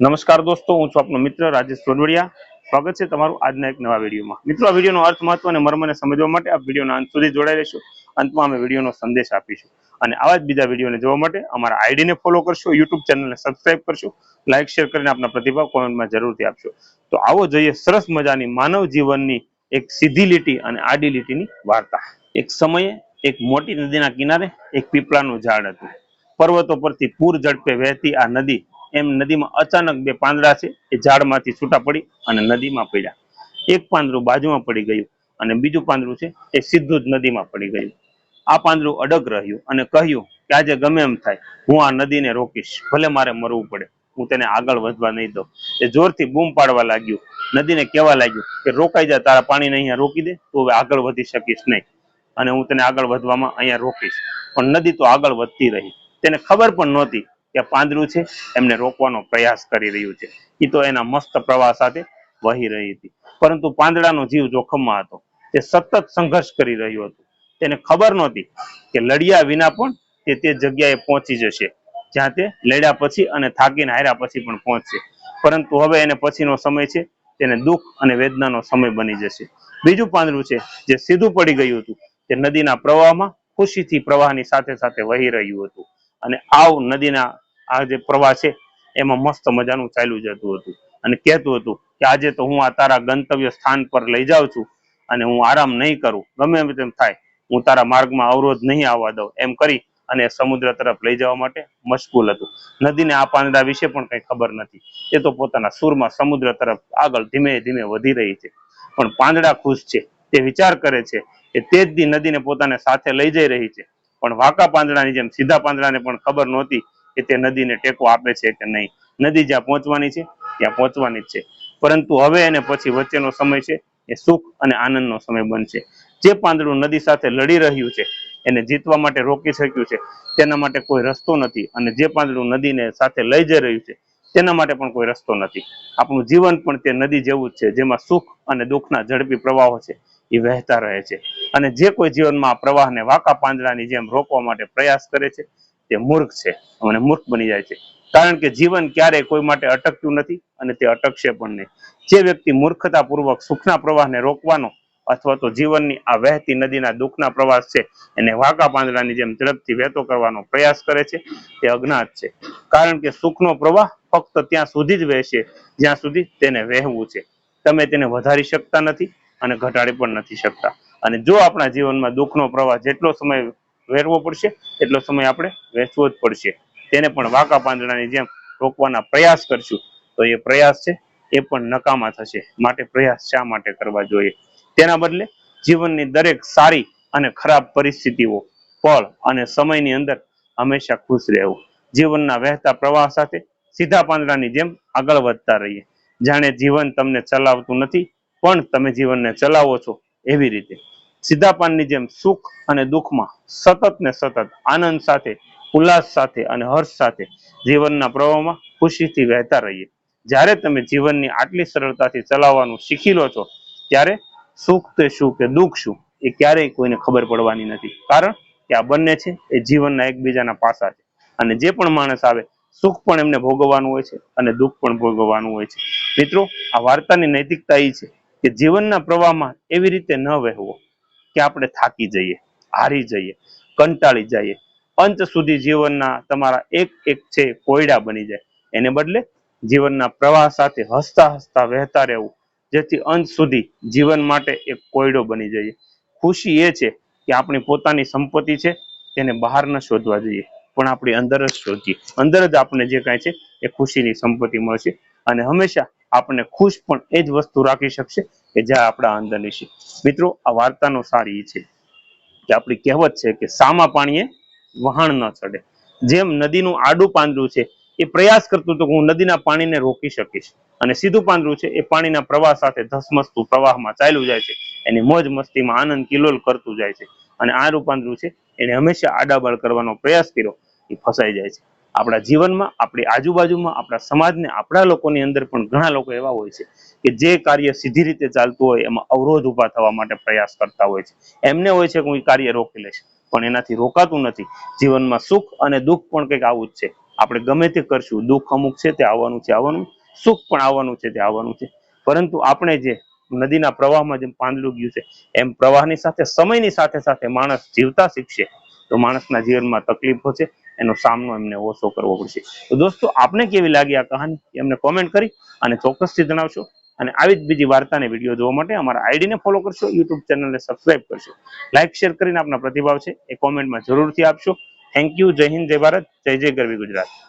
નમસ્કાર દોસ્તો, હું છું આપનો મિત્ર રાજેશ સોડવડિયા સ્વાગત છે તમારું આજના એક નવા વિડીયોમાં. મિત્રો, આ વિડીયોનો અર્થ મહત્વ અને મર્મને સમજવા માટે આ વિડીયોના અંત સુધી જોડાઈ રહેશું. અંતમાં અમે વિડીયોનો સંદેશ આપીશું. અને આવા જ બીજા વિડીયોને જોવા માટે અમારા આઈડીને ફોલો કરશો, યુટ્યુબ ચેનલને સબસ્ક્રાઇબ કરશો લાઇક શેર કરીને આપના પ્રતિભાવ કોમેન્ટમાં જરૂરથી આપશો. તો આવો જોઈએ સરસ મજાની માનવ જીવનની એક સીધી લીટી અને આડી લીટીની વાર્તા. એક સમયે એક મોટી નદીના કિનારે એક પીપળાનું ઝાડ હતું. પર્વતો પરથી પૂર ઝડપે વહેતી આ નદી એમ નદીમાં અચાનક બે પાંદડા છે, એ ઝાડમાંથી છૂટા પડી અને નદીમાં પડ્યા. એક પાંદડું બાજુમાં પડી ગયું અને બીજું પાંદડું છે, એ સીધું જ નદીમાં પડી ગયું. આ પાંદડું અડગ રહ્યું અને કહ્યું કે આજે ગમે એમ થાય, હું આ નદીને રોકીશ, ભલે મારે મરવું પડે, હું તેને આગળ વધવા નહીં દઉં. એ જોરથી બૂમ પાડવા લાગ્યું, નદીને કહેવા લાગ્યું કે રોકાઈ જા, તારા પાણીને અહીંયા રોકી દે, તો હવે આગળ વધી શકીશ નહીં. અને હું તને આગળ વધવામાં અહીંયા રોકીશ. પણ નદી તો આગળ વધતી રહી. તેને ખબર પણ નહોતી કે પાંદડું છે, એમને રોકવાનો પ્રયાસ કરી રહ્યું છે. એ તો એના મસ્ત પ્રવાહ સાથે વહી રહી હતી. પરંતુ પાંદડાનો જીવ જોખમમાં હતો. તે સતત સંઘર્ષ કરી રહ્યું હતું. તેને ખબર નહોતી કે લડ્યા વિના પણ તે તે જગ્યાએ પહોંચી જશે. જ્યાં તે લડ્યા પછી અને થાકીને હાર્યા પછી પણ પહોંચશે. પરંતુ હવે એને પછીનો સમય છે. તેને દુઃખ અને વેદનાનો સમય બની જશે. બીજું પાંદડું છે, જે સીધું પડી ગયું હતું. તે નદીના પ્રવાહમાં ખુશીથી પ્રવાહની સાથે સાથે વહી રહ્યું હતું. અને આવ નદીના આ જે પ્રવાહ છે, એમાં મસ્ત મજાનું ચાલ્યું જતું હતું. અને કહેતું હતું કે આજે તો હું આ તારા ગંતવ્ય સ્થાન પર લઈ જાઉં છું અને હું આરામ નહીં કરું. ગમે એમ તેમ થાય, હું તારા માર્ગમાં અવરોધ નહીં આવવા દઉં. એમ કરી અને સમુદ્ર તરફ લઈ જવા માટે મશગુલ હતું. નદીને આ પાંદડા વિશે પણ કઈ ખબર નથી. એ તો પોતાના સૂરમાં સમુદ્ર તરફ આગળ ધીમે ધીમે વધી રહી છે. પણ પાંદડા ખુશ છે. તે વિચાર કરે છે કે તે જ નદીને પોતાને સાથે લઈ જઈ રહી છે. પણ વાંકા પાંદડાની જેમ સીધા પાંદડાને પણ ખબર નહોતી કે તે નદીને ટેકો આપે છે કે નહીં. નદી જ્યાં પહોંચવાની છે, ત્યાં પહોંચવાની જ છે. પરંતુ હવે અને પછી વચ્ચેનો સમય છે, એ સુખ અને આનંદનો સમય બનશે. જે પાંદડું નદી સાથે લડી રહ્યું છે, એને જીતવા માટે રોકી શક્યું છે, તેના માટે કોઈ રસ્તો નથી. અને જે પાંદડું નદીને સાથે લઈ જઈ રહ્યું છે, તેના માટે પણ કોઈ રસ્તો નથી. આપણું જીવન પણ તે નદી જેવું જ છે, જેમાં સુખ અને દુઃખના ઝડપી પ્રવાહો છે, એ વહેતા રહે છે. અને જે કોઈ જીવનમાં આ પ્રવાહને વાંકા પાંદડાની જેમ રોકવા માટે પ્રયાસ કરે છે તે મૂર્ખ છે. અને મૂર્ખ બની જાય છે. કારણ કે જીવન ક્યારેય કોઈ માટે અટકતું નથી અને તે અટકશે પણ નહીં. જે વ્યક્તિ મૂર્ખતાપૂર્વક સુખના પ્રવાહને રોકવાનો અથવા તો જીવનની આ વહેતી નદીના દુઃખના પ્રવાસ છે, એને વાંકા પાંદડાની જેમ ઝડપથી વહેતો કરવાનો પ્રયાસ કરે છે, તે અજ્ઞાત છે. કારણ કે સુખનો પ્રવાહ ફક્ત ત્યાં સુધી જ વહેશે, જ્યાં સુધી તેને વહેવું છે. તમે તેને વધારી શકતા નથી અને ઘટાડી પણ નથી શકતા. અને જો આપણા જીવનમાં દુઃખનો પ્રવાહ જેટલો સમય વેરવો પડશે, એટલો સમય આપણે વેચવો જ પડશે. તેને પણ વાંકા પાંદડાની જેમ રોકવાના પ્રયાસ કરશું. તો એ પ્રયાસ છે, એ પણ નકામા થશે. માટે પ્રયાસ શા માટે કરવા જોઈએ? તેના બદલે જીવનની દરેક સારી અને ખરાબ પરિસ્થિતિઓ ફળ અને સમયની અંદર હંમેશા ખુશ રહેવું. જીવનના વહેતા પ્રવાહ સાથે સીધા પાંદડાની જેમ આગળ વધતા રહીએ. જાણે જીવન તમને ચલાવતું નથી, પણ તમે જીવનને ચલાવો છો એવી રીતે. સીધા જેમ સુખ અને દુઃખમાં સતત ને સતત આનંદ સાથે, ઉલ્લાસ સાથે અને હર્ષ સાથે જીવનના પ્રવાહમાં ખુશીથી વહેતા રહીએ. જ્યારે તમે જીવનની આટલી સરળતાથી ચલાવવાનું શીખી લો છો, ત્યારે સુખ તે શું કે દુઃખ શું, એ ક્યારેય કોઈને ખબર પડવાની નથી. કારણ કે આ બંને છે, એ જીવનના એકબીજાના પાસા છે. અને જે પણ માણસ આવે, સુખ પણ એમને ભોગવવાનું હોય છે અને દુઃખ પણ ભોગવવાનું હોય છે. મિત્રો, આ વાર્તાની નૈતિકતા એ છે કે જીવનના પ્રવાહમાં એવી રીતે ન વહેવો. કે આપણે થાકી જઈએ, હારી જઈએ, કંટાળી જઈએ. અંત સુધી જીવનના તમારા એક એક છે કોયડા બની જાય. એને બદલે જીવનના પ્રવાહ સાથે હસતા હસતા વહેતા રહેવું, જેથી અંત સુધી જીવન માટે એક કોયડો બની જઈએ. ખુશી એ છે કે આપણી પોતાની સંપત્તિ છે તેને બહાર ન શોધવા જોઈએ, પણ આપણી અંદર જ શોધીએ. અંદર જ આપણને જે કાંઈ છે એ ખુશીની સંપત્તિ મળશે. અને હંમેશા આપણને ખુશ પણ એ જ વસ્તુ રાખી શકશે કે જે આપણા અંદરની છે મિત્રો, આ વાર્તાનો સાર છે કે આપણી કહેવત છે કે સામા પાણીએ વહાણ ન ચડે. જેમ નદીનું આડું પાંદડું છે, એ પ્રયાસ કરતું હતું કે હું નદીના પાણીને રોકી શકીશ. અને સીધું પાંદડું છે, એ પાણીના પ્રવાહ સાથે ધસમસતું પ્રવાહમાં ચાલ્યું જાય છે. એની મોજ મસ્તીમાં આનંદ કિલોલ કરતું જાય છે. અને આ પાંદરું છે, એને હંમેશા આડાબળ કરવાનો પ્રયાસ કર્યો, એ ફસાઈ જાય છે. આપણા જીવનમાં, આપણી આજુબાજુમાં, આપણા સમાજને, આપણા લોકોની અંદર પણ ઘણા લોકો એવા હોય છે કે જે કાર્ય સીધી રીતે ચાલતું હોય, એમાં અવરોધ ઊભા થવા માટે પ્રયાસ કરતા હોય છે. એમને હોય છે કે હું કાર્ય રોકી લઈશ, પણ એનાથી રોકાતું નથી. જીવનમાં સુખ અને દુઃખ પણ કંઈક આવું જ છે. આપણે ગમે તે કરશું, દુઃખ અમુક છે તે આવવાનું છે, આવવાનું. સુખ પણ આવવાનું છે તે આવવાનું છે. પરંતુ આપણે જે નદીના પ્રવાહમાં જેમ પાંદડું ગયું છે, એમ પ્રવાહની સાથે, સમયની સાથે સાથે માણસ જીવતા શીખશે. તો માણસના જીવનમાં તકલીફો છે એનો સામનો એમને ઓછો કરવો પડશે. તો દોસ્તો, આપને કેવી લાગી આ કહાની? એ અમને કોમેન્ટ કરી અને ચોક્કસથી જણાવશો. અને આવી જ બીજી વાર્તાને વીડિયો જોવા માટે અમારા આઈડીને ફોલો કરશો યુટ્યુબ ચેનલને સબસ્ક્રાઇબ કરશો. લાઇક શેર કરીને આપના પ્રતિભાવ છે, એ કોમેન્ટમાં જરૂરથી આપશો. થેન્ક યુ જય હિન્દ, જય ભારત. જય જય ગરવી ગુજરાત.